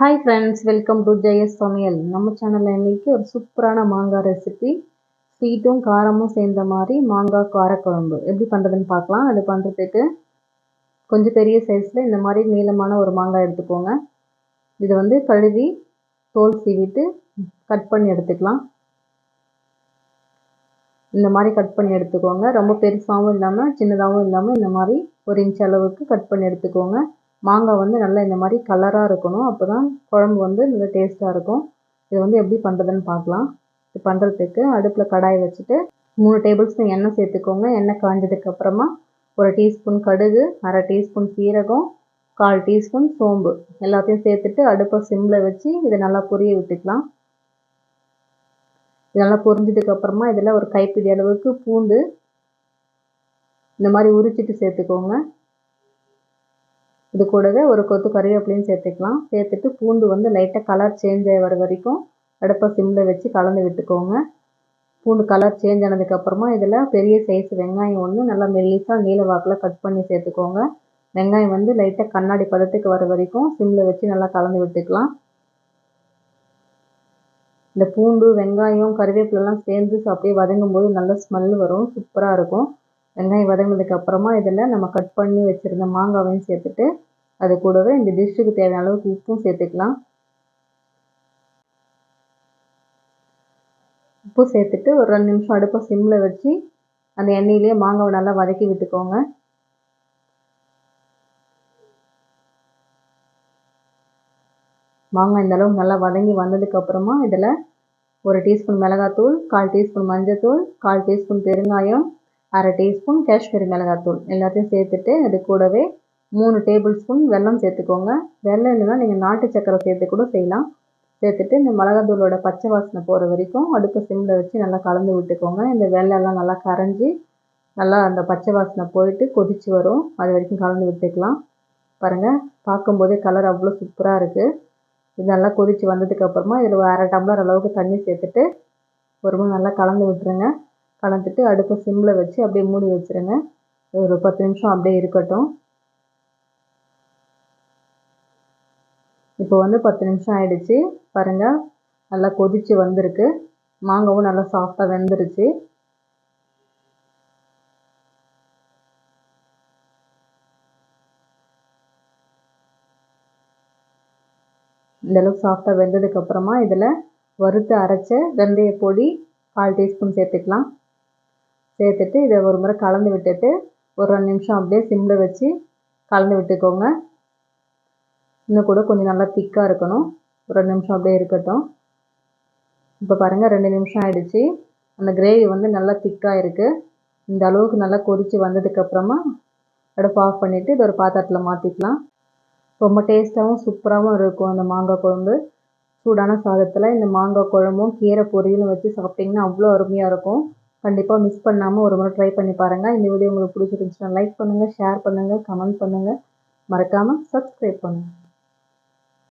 Hi friends welcome to Jaya's சமையல் நம்ம சேனலில் இன்றைக்கி ஒரு சூப்பரான மாங்காய் ரெசிபி ஸ்வீட்டும் காரமும் சேர்ந்த மாதிரி மாங்காய் காரக்குழம்பு. எப்படி பண்ணுறதுன்னு பார்க்கலாம். அது பண்ணுறதுக்கு கொஞ்சம் பெரிய சைஸில் இந்த மாதிரி நீளமான ஒரு மாங்காய் எடுத்துக்கோங்க. இது வந்து கழுவி தோல் சீவிட்டு கட் பண்ணி எடுத்துக்கலாம். இந்த மாதிரி கட் பண்ணி எடுத்துக்கோங்க. ரொம்ப பெருசாகவும் இல்லாமல் சின்னதாகவும் இல்லாமல் இந்த மாதிரி ஒரு இன்ச் அளவுக்கு கட் பண்ணி எடுத்துக்கோங்க. மாங்காய் வந்து நல்லா இந்த மாதிரி கலராக இருக்கணும். அப்போ தான் குழம்பு வந்து நல்லா டேஸ்ட்டாக இருக்கும். இது வந்து எப்படி பண்ணுறதுன்னு பார்க்கலாம். இது பண்ணுறதுக்கு அடுப்பில் கடாய் வச்சுட்டு மூணு டேபிள் ஸ்பூன் எண்ணெய் சேர்த்துக்கோங்க. எண்ணெய் காஞ்சதுக்கப்புறமா ஒரு டீஸ்பூன் கடுகு அரை டீஸ்பூன் சீரகம் கால் டீஸ்பூன் சோம்பு. எல்லாத்தையும் சேர்த்துட்டு அடுப்பை சிம்மில் வச்சு இதை நல்லா பொரிய விட்டுக்கலாம். இது நல்லா பொரிஞ்சதுக்கப்புறமா இதில் ஒரு கைப்பிடி அளவுக்கு பூண்டு இந்த மாதிரி உரிச்சிட்டு சேர்த்துக்கோங்க. இது கூடவே ஒரு கொத்து கறிவேப்பிலையும் சேர்த்துக்கலாம். சேர்த்துட்டு பூண்டு வந்து லைட்டாக கலர் சேஞ்ச் ஆகி வர வரைக்கும் அடுப்பை சிம்மில் வச்சு கலந்து விட்டுக்கோங்க. பூண்டு கலர் சேஞ்ச் ஆனதுக்கப்புறமா இதில் பெரிய சைஸ் வெங்காயம் ஒன்று நல்லா மெல்லிசாக நீல வாக்கில் கட் பண்ணி சேர்த்துக்கோங்க. வெங்காயம் வந்து லைட்டாக கண்ணாடி பதத்துக்கு வர வரைக்கும் சிம்மில் வச்சு நல்லா கலந்து விட்டுக்கலாம். இந்த பூண்டு வெங்காயம் கருவேப்பிலெலாம் சேர்ந்து அப்படியே வதங்கும் போது நல்ல ஸ்மெல் வரும். சூப்பராக இருக்கும். வெங்காயம் வதங்கினதுக்கு அப்புறமா இதில் நம்ம கட் பண்ணி வச்சுருந்த மாங்காவையும் சேர்த்துட்டு அது கூடவே இந்த டிஷ்ஷுக்கு தேவையான அளவுக்கு உப்பும் சேர்த்துக்கலாம். உப்பு சேர்த்துட்டு ஒரு ரெண்டு நிமிஷம் அடுப்பை சிம்மில் வச்சு அந்த எண்ணெயிலேயே மாங்காவை நல்லா வதக்கி விட்டுக்கோங்க. மாங்காய் இந்த அளவுக்கு நல்லா வதங்கி வந்ததுக்கப்புறமா இதில் ஒரு டீஸ்பூன் மிளகாத்தூள் கால் டீஸ்பூன் மஞ்சத்தூள் கால் டீஸ்பூன் பெருங்காயம் அரை டீஸ்பூன் காஷ்மீரி மிளகாத்தூள் எல்லாத்தையும் சேர்த்துட்டு அது கூடவே மூணு டேபிள் ஸ்பூன் வெல்லம் சேர்த்துக்கோங்க. வெல்லம் இல்லைன்னா நீங்கள் நாட்டு சக்கரை சேர்த்து கூட செய்யலாம். சேர்த்துட்டு இந்த மிளகாத்தூளோட பச்சை வாசனை போகிற வரைக்கும் அடுப்பு சிம்மில் வச்சு நல்லா கலந்து விட்டுக்கோங்க. இந்த வெள்ளெல்லாம் நல்லா கரைஞ்சி நல்லா அந்த பச்சை வாசனை போயிட்டு கொதித்து வரும். அது வரைக்கும் கலந்து விட்டுக்கலாம். பாருங்கள் பார்க்கும்போதே கலர் அவ்வளோ சூப்பராக இருக்குது இது நல்லா கொதித்து வந்ததுக்கப்புறமா இதில் அரை டம்ளர் அளவுக்கு தண்ணி சேர்த்துட்டு ஒரு நல்லா கலந்து விட்டுருங்க. கலந்துட்டு அடுப்பை சிம்மில் வச்சு அப்படியே மூடி வச்சுருங்க. ஒரு பத்து நிமிஷம் அப்படியே இருக்கட்டும். இப்போ வந்து பத்து நிமிஷம் ஆயிடுச்சு. பாருங்கள் நல்லா கொதித்து வந்திருக்கு. மாங்காவும் நல்லா சாஃப்டாக வெந்துருச்சு. இந்தளவுக்கு சாஃப்டாக வெந்ததுக்கப்புறமா இதில் வறுத்து அரைச்ச வெந்தய பொடி கால் டீஸ்பூன் சேர்த்துக்கலாம். சேர்த்துட்டு இதை ஒரு முறை கலந்து விட்டுட்டு ஒரு ரெண்டு நிமிஷம் அப்படியே சிம்மில் வச்சு கலந்து விட்டுக்கோங்க. இன்னும் கூட கொஞ்சம் நல்லா திக்காக இருக்கணும். ஒரு ரெண்டு நிமிஷம் அப்படியே இருக்கட்டும். இப்போ பாருங்கள் ரெண்டு நிமிஷம் ஆகிடுச்சி அந்த கிரேவி வந்து நல்லா திக்காக இருக்குது இந்த அளவுக்கு நல்லா கொதித்து வந்ததுக்கப்புறமா அடுப்பு ஆஃப் பண்ணிவிட்டு இது ஒரு பாத்திரத்தில் மாற்றிக்கலாம் ரொம்ப டேஸ்ட்டாகவும் சூப்பராகவும் இருக்கும் அந்த மாங்காய் குழம்பு. சூடான சாதத்தில் இந்த மாங்காய் குழம்பும் கீரை பொரியலும் வச்சு சாப்பிட்டிங்கன்னா அவ்வளோ அருமையாக இருக்கும். கண்டிப்பாக மிஸ் பண்ணாமல் ஒரு முறை ட்ரை பண்ணி பாருங்கள் இந்த வீடியோ உங்களுக்கு பிடிச்சிருந்துச்சுன்னா லைக் பண்ணுங்கள் ஷேர் பண்ணுங்கள் கமெண்ட் பண்ணுங்கள் மறக்காமல் சப்ஸ்கிரைப் பண்ணுங்கள்